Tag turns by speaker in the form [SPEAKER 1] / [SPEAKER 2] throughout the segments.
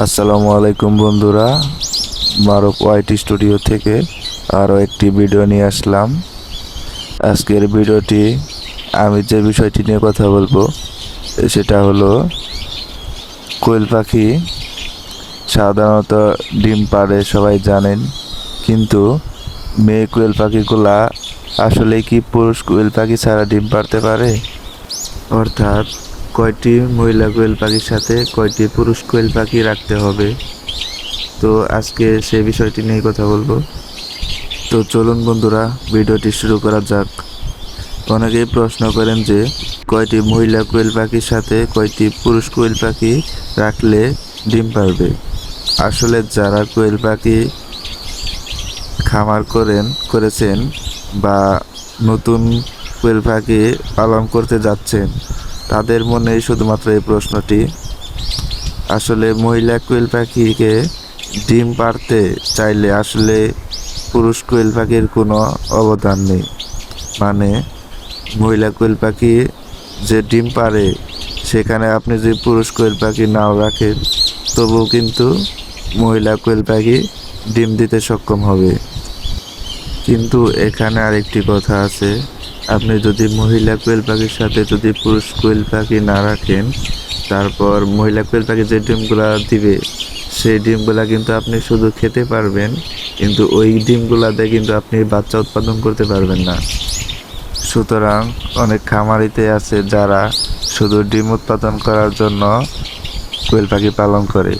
[SPEAKER 1] আসসালামু আলাইকুম বন্ধুরা। মারুফ ওয়াইটি স্টুডিও থেকে আরও একটি ভিডিও নিয়ে আসলাম। আজকের ভিডিওটি আমি যে বিষয়টি নিয়ে কথা বলব, সেটা হলো কোয়েল পাখি সাধারণত ডিম পাড়ে, সবাই জানেন। কিন্তু মেয়ে কোয়েল পাখিগুলা আসলে কি পুরুষ কোয়েল পাখি ছাড়া ডিম পাড়তে পারে? অর্থাৎ কয়টি মহিলা কোয়েল পাখির সাথে কয়টি পুরুষ কোয়েল পাখি রাখতে হবে? তো আজকে সে বিষয়টি নিয়ে কথা বলব। তো চলুন বন্ধুরা, ভিডিওটি শুরু করা যাক। অনেকেই প্রশ্ন করেন যে, কয়টি মহিলা কোয়েল পাখির সাথে কয়টি পুরুষ কোয়েল পাখি রাখলে ডিম পারবে? আসলে যারা কোয়েল পাখি খামার করেন, করেছেন বা নতুন কোয়েল পাখি পালন করতে যাচ্ছেন তাদের মনে শুধুমাত্র এই প্রশ্নটি। আসলে মহিলা কোয়েল পাখিকে ডিম পারতে চাইলে আসলে পুরুষ কোয়েল পাখির কোনো অবদান নেই। মানে মহিলা কোয়েল পাখি যে ডিম পারে সেখানে আপনি যদি পুরুষ কোয়েল পাখি নাও রাখেন, তবুও কিন্তু মহিলা কোয়েল পাখি ডিম দিতে সক্ষম হবে। কিন্তু এখানে আরেকটি কথা আছে। আপনি যদি মহিলা কোয়েল পাখির সাথে যদি পুরুষ কোয়েল পাখি না রাখেন, তারপর মহিলা কোয়েল পাখি যে ডিমগুলা দিবে, সেই ডিমগুলা কিন্তু আপনি শুধু খেতে পারবেন, কিন্তু ওই ডিমগুলাতে কিন্তু আপনি বাচ্চা উৎপাদন করতে পারবেন না। সুতরাং অনেক খামারিতে আছে যারা শুধু ডিম উৎপাদন করার জন্য কোয়েল পাখি পালন করে।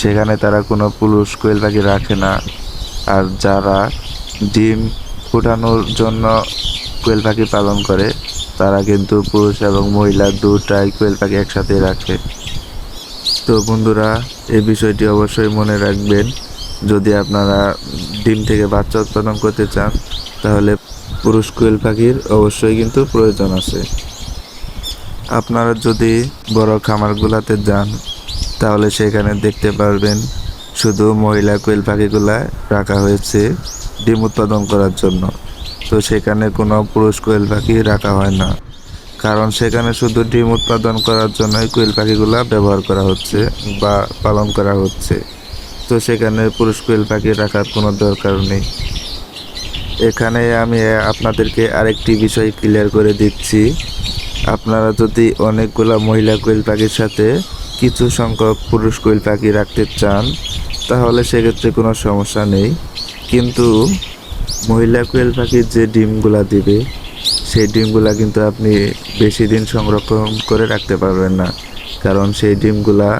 [SPEAKER 1] সেখানে তারা কোনো পুরুষ কোয়েল পাখি রাখে না। আর যারা ডিম ফুটানোর জন্য কোয়েল পাখি পালন করে, তারা কিন্তু পুরুষ এবং মহিলা দুটাই কোয়েল পাখি একসাথে রাখে। তো বন্ধুরা, এই বিষয়টি অবশ্যই মনে রাখবেন। যদি আপনারা ডিম থেকে বাচ্চা উৎপাদন করতে চান, তাহলে পুরুষ কোয়েল পাখির অবশ্যই কিন্তু প্রয়োজন আছে। আপনারা যদি বড় খামারগুলাতে যান, তাহলে সেখানে দেখতে পারবেন শুধু মহিলা কোয়েল পাখিগুলা রাখা হয়েছে ডিম উৎপাদন করার জন্য। তো সেখানে কোনো পুরুষ কোয়েল পাখি রাখা হয় না। কারণ সেখানে শুধু ডিম উৎপাদন করার জন্যই কোয়েল পাখিগুলো ব্যবহার করা হচ্ছে বা পালন করা হচ্ছে। তো সেখানে পুরুষ কোয়েল পাখি রাখার কোনো দরকার নেই। এখানে আমি আপনাদেরকে আরেকটি বিষয় ক্লিয়ার করে দিচ্ছি। আপনারা যদি অনেকগুলা মহিলা কোয়েল পাখির সাথে কিছু সংখ্যক পুরুষ কোয়েল পাখি রাখতে চান, তাহলে সেক্ষেত্রে কোনো সমস্যা নেই। কিন্তু মহিলা কোয়েল পাখির যে ডিমগুলা দিবে, সেই ডিমগুলা কিন্তু আপনি বেশি দিন সংরক্ষণ করে রাখতে পারবেন না। কারণ সেই ডিমগুলা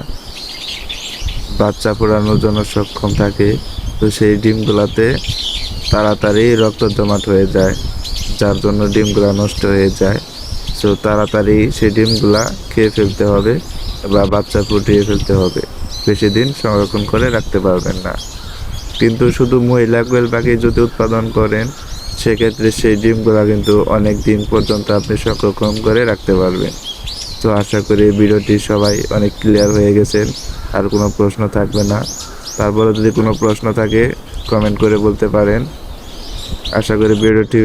[SPEAKER 1] বাচ্চা ফোটানোর জন্য সক্ষম থাকে, তো সেই ডিমগুলাতে তাড়াতাড়ি রক্ত জমাট হয়ে যায়, যার জন্য ডিমগুলা নষ্ট হয়ে যায়। সো তাড়াতাড়ি সেই ডিমগুলা খেয়ে ফেলতে হবে বা বাচ্চা ফুটিয়ে ফেলতে হবে। বেশি দিন সংরক্ষণ করে রাখতে পারবেন না। কিন্তু শুধু মহিলা কোয়েল পাখি যদি উৎপাদন করেন, সেক্ষেত্রে সেই ডিমগুলো কিন্তু অনেক দিন পর্যন্ত আপনি সংরক্ষণ করে রাখতে পারবেন। তো আশা করি ভিডিওটি সবাই অনেক ক্লিয়ার হয়ে গেছেন আর কোনো প্রশ্ন থাকবে না। তারপরে যদি কোনো প্রশ্ন থাকে কমেন্ট করে বলতে পারেন। আশা করি ভিডিওটি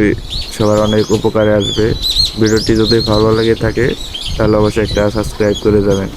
[SPEAKER 1] সবার অনেক উপকারে আসবে। ভিডিওটি যদি ভালো লেগে থাকে, তাহলে অবশ্যই একটা সাবস্ক্রাইব করে যাবেন।